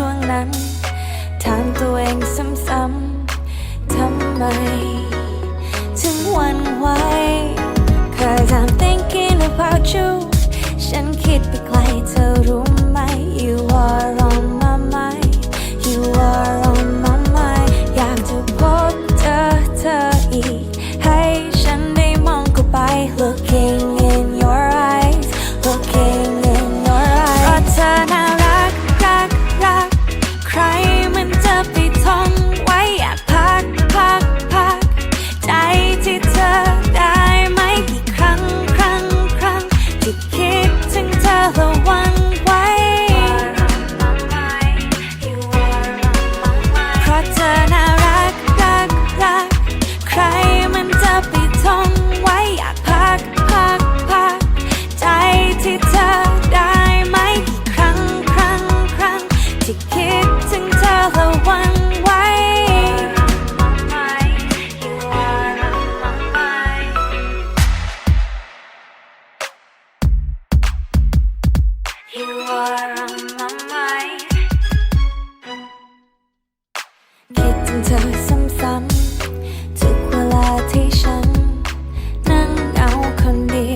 ช่วงนั้น ถามตัวเองซ้ำๆทำไม never one way You are my mind คิดถึงเธอซ้ำๆทุกเวลาที่ฉัน นั่งเอาคนเดียว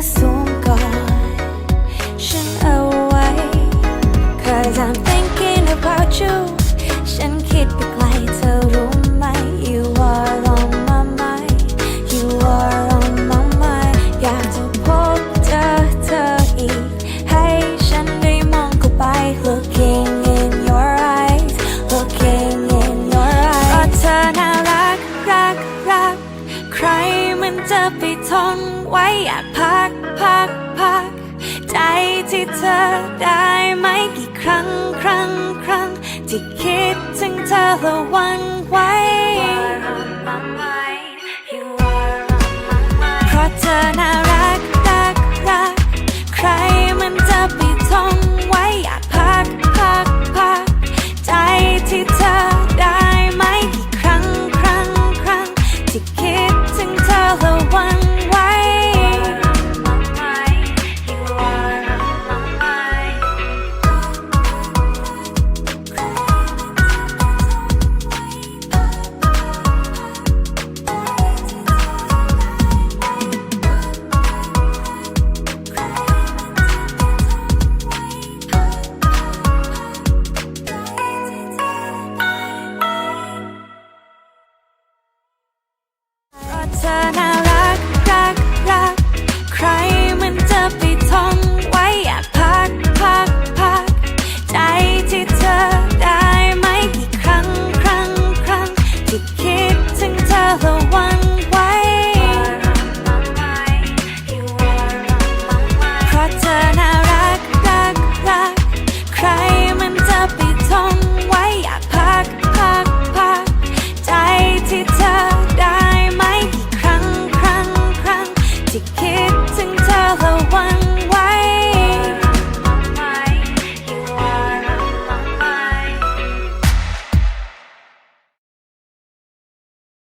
锁 ทนไว้อยากพักพักพัก ใจที่เธอได้ไหมกี่ครั้งครั้งครั้ง ที่คิดถึงเธอละวันไว้ เพราะเธอน่า